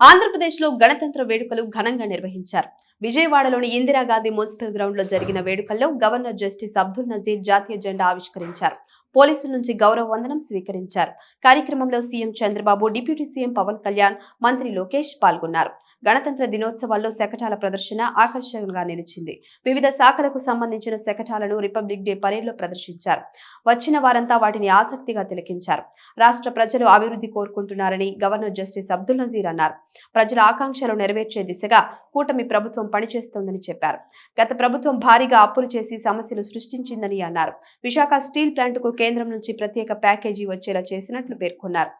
ఆంధ్రప్రదేశ్లో గణతంత్ర వేడుకలు ఘనంగా నిర్వహించారు. విజయవాడలోని ఇందిరాగాంధీ మున్సిపల్ గ్రౌండ్లో జరిగిన వేడుకల్లో గవర్నర్ జస్టిస్ అబ్దుల్ నజీర్ జాతీయ జెండా ఆవిష్కరించారు. పోలీసుల నుంచి గౌరవ వందనం స్వీకరించారు. కార్యక్రమంలో CM Chandrababu deputy CM Pawan Kalyan మంత్రి లోకేష్ పాల్గొన్నారు. గణతంత్ర దినోత్సవాల్లో శకటాల ప్రదర్శన ఆకర్షణగా నిలిచింది. వివిధ శాఖలకు సంబంధించిన శకటాలను రిపబ్లిక్ డే పరేడ్లో ప్రదర్శించారు. వచ్చిన వారంతా వాటిని ఆసక్తిగా తిలకించారు. రాష్ట్ర ప్రజలు అభివృద్ధి కోరుకుంటున్నారని గవర్నర్ జస్టిస్ అబ్దుల్ నజీర్ అన్నారు. ప్రజల ఆకాంక్షలు నెరవేర్చే దిశగా కూటమి ప్రభుత్వం పనిచేస్తోందని చెప్పారు. గత ప్రభుత్వం భారీగా అప్పులు చేసి సమస్యలు సృష్టించిందని అన్నారు. విశాఖ స్టీల్ ప్లాంట్కు కేంద్రం నుంచి ప్రత్యేక ప్యాకేజీ వచ్చేలా చేసినట్లు పేర్కొన్నారు.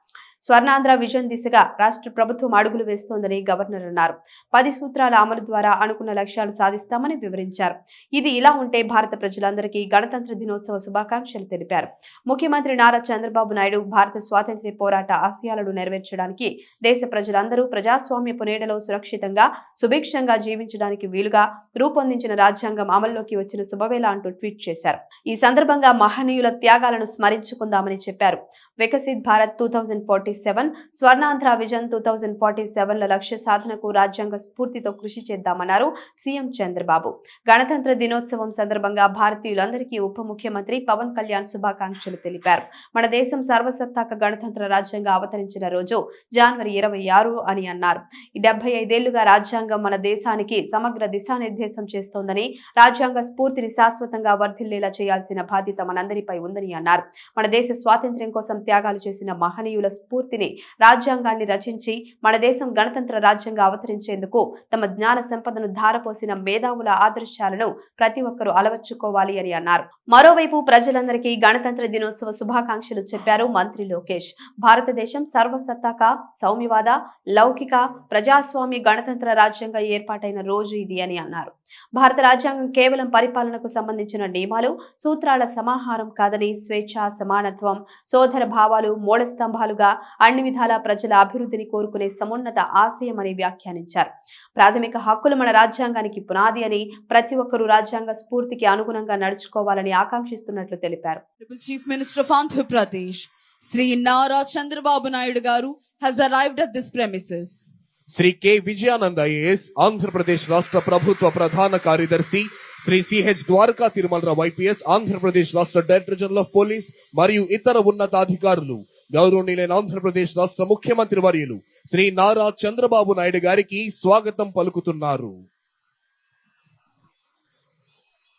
స్వర్ణాంధ్ర విజన్ దిశగా రాష్ట్ర ప్రభుత్వం అడుగులు వేస్తోందని గవర్నర్ అన్నారు. పది సూత్రాల అమలు ద్వారా అనుకున్న లక్ష్యాలు సాధిస్తామని వివరించారు. ఇది ఇలా ఉంటే భారత ప్రజలందరికీ గణతంత్ర దినోత్సవ శుభాకాంక్షలు తెలిపారు. ముఖ్యమంత్రి నారా చంద్రబాబు నాయుడు భారత స్వాతంత్ర్య పోరాట ఆశయాలను నెరవేర్చడానికి దేశ ప్రజలందరూ ప్రజాస్వామ్యపు నీడలో సురక్షితంగా సుభిక్షంగా జీవించడానికి వీలుగా రూపొందించిన రాజ్యాంగం అమల్లోకి వచ్చిన శుభవేళ అంటూ ట్వీట్ చేశారు. ఈ సందర్భంగా మహనీయుల త్యాగాలను స్మరించుకుందామని చెప్పారు. Viksit Bharat two thousand forty seven Swarnandhra vision two thousand forty సెవెన్ల లక్ష్య సాధనకు రాజ్యాంగ స్ఫూర్తితో కృషి చేద్దామన్నారు సీఎం చంద్రబాబు. గణతంత్ర దినోత్సవం సందర్భంగా భారతీయులందరికీ ఉప ముఖ్యమంత్రి పవన్ కళ్యాణ్ శుభాకాంక్షలు తెలిపారు. మన దేశం సర్వసత్తాక గణతంత్ర రాజ్యాంగ అవతరించిన రోజు జనవరి ఇరవై ఆరు అని అన్నారు. డెబ్బై ఐదేళ్ళుగా రాజ్యాంగం మన దేశానికి సమగ్ర దిశానిర్దేశం చేస్తోందని రాజ్యాంగ స్ఫూర్తిని శాశ్వతంగా వర్ధిల్లేలా చేయాల్సిన బాధ్యత మనందరిపై ఉందని అన్నారు. మన దేశ స్వాతంత్ర్యం కోసం త్యాగాలు చేసిన మహనీయుల స్ఫూర్తి స్ఫూర్తిని రాజ్యాంగాన్ని రచించి మన దేశం గణతంత్ర రాజ్యంగా అవతరించేందుకు తమ జ్ఞాన సంపదను ధారపోసిన మేధావుల ఆదర్శాలను ప్రతి ఒక్కరూ అలవర్చుకోవాలి అని అన్నారు. మరోవైపు ప్రజలందరికీ గణతంత్ర దినోత్సవ శుభాకాంక్షలు చెప్పారు మంత్రి లోకేష్. భారతదేశం సర్వసత్తాక సౌమ్యవాద లౌకిక ప్రజాస్వామ్య గణతంత్ర రాజ్యంగా ఏర్పాటైన రోజు ఇది అని అన్నారు. భారత రాజ్యాంగం కేవలం పరిపాలనకు సంబంధించిన నియమాలు సూత్రాల సమాహారం కాదని స్వేచ్ఛ సమానత్వం సోదర భావాలు మూల స్తంభాలుగా అన్ని విధాల ప్రజల అభివృద్ధిని కోరుకునే సమున్నత ఆశయమని వ్యాఖ్యానించారు ప్రాథమిక హక్కులు మన రాజ్యాంగానికి పునాది అని ప్రతి ఒక్కరూ రాజ్యాంగ స్ఫూర్తికి అనుగుణంగా నడుచుకోవాలని ఆకాంక్షిస్తున్నట్లు తెలిపారు chief minister Minister of Andhra Pradesh, Sri Nara Chandrababu Naidu has arrived at this premises. Shri K. Vijayananda IAS Andhra Pradesh రాష్ట్ర ప్రభుత్వ ప్రధాన కార్యదర్శి శ్రీ సిహెచ్ ద్వారకా తిరుమలరావు ఐపీఎస్ ఆంధ్రప్రదేశ్ రాష్ట్ర డైరెక్టర్ జనరల్ ఆఫ్ పోలీస్ మరియు ఇతర ఉన్నతాధికారులు. గౌరవనీయులైన ఆంధ్రప్రదేశ్ రాష్ట్ర ముఖ్యమంత్రి వర్యులు శ్రీ నారా చంద్రబాబు నాయుడు గారికి స్వాగతం పలుకుతున్నారు.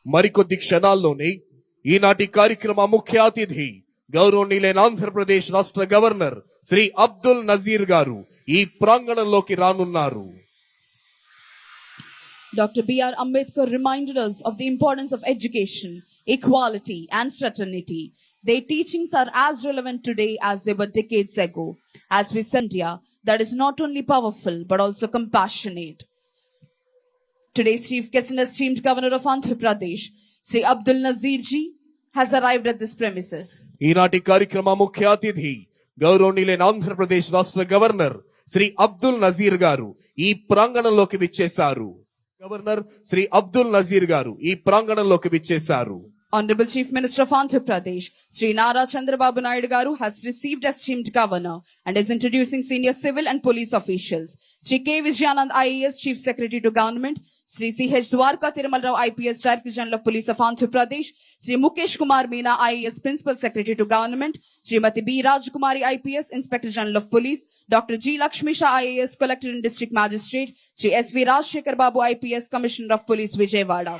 మరికొద్ది క్షణాల్లోనే ఈనాటి కార్యక్రమ ముఖ్య అతిథి గౌరవనీయులైన ఆంధ్రప్రదేశ్ రాష్ట్ర గవర్నర్ శ్రీ అబ్దుల్ నజీర్ గారు ఈ ప్రాంగణంలోకి రానున్నారు Dr. B.R. Ambedkar reminded us of the importance of education, equality, and fraternity. Their teachings are as relevant today as they were decades ago, as we send India that is not only powerful but also compassionate. Today's chief guest and esteemed governor of Andhra Pradesh, Sri Abdul Nazir ji, has arrived at this premises. ఈనాటి కార్యక్రమ ముఖ్య అతిథి గౌరవనీయులైన ఆంధ్రప్రదేశ్ రాష్ట్ర governor Shri Abdul Nazir గారు ఈ ప్రాంగణంలోకి విచ్చేశారు. Governor Shri Abdul Nazir గారు ఈ ప్రాంగణంలోకి విచ్చేశారు. Honorable Chief Minister of Andhra Pradesh, Sri Nara Chandrababu Naidu Garu has received esteemed governor and is introducing senior civil and police officials. Sri K. Vijayanand IAS Chief Secretary to Government, Sri C.H. Dwarka Tirumal Rao IPS Director General of Police of Andhra Pradesh, Sri Mukesh Kumar Meena IAS Principal Secretary to Government, Sri Srimati B. Rajkumari IPS Inspector General of Police, Dr. G. Lakshmi Shah IAS Collector and District Magistrate, Sri S. V. Rajshekhar Babu IPS Commissioner of Police Vijayawada.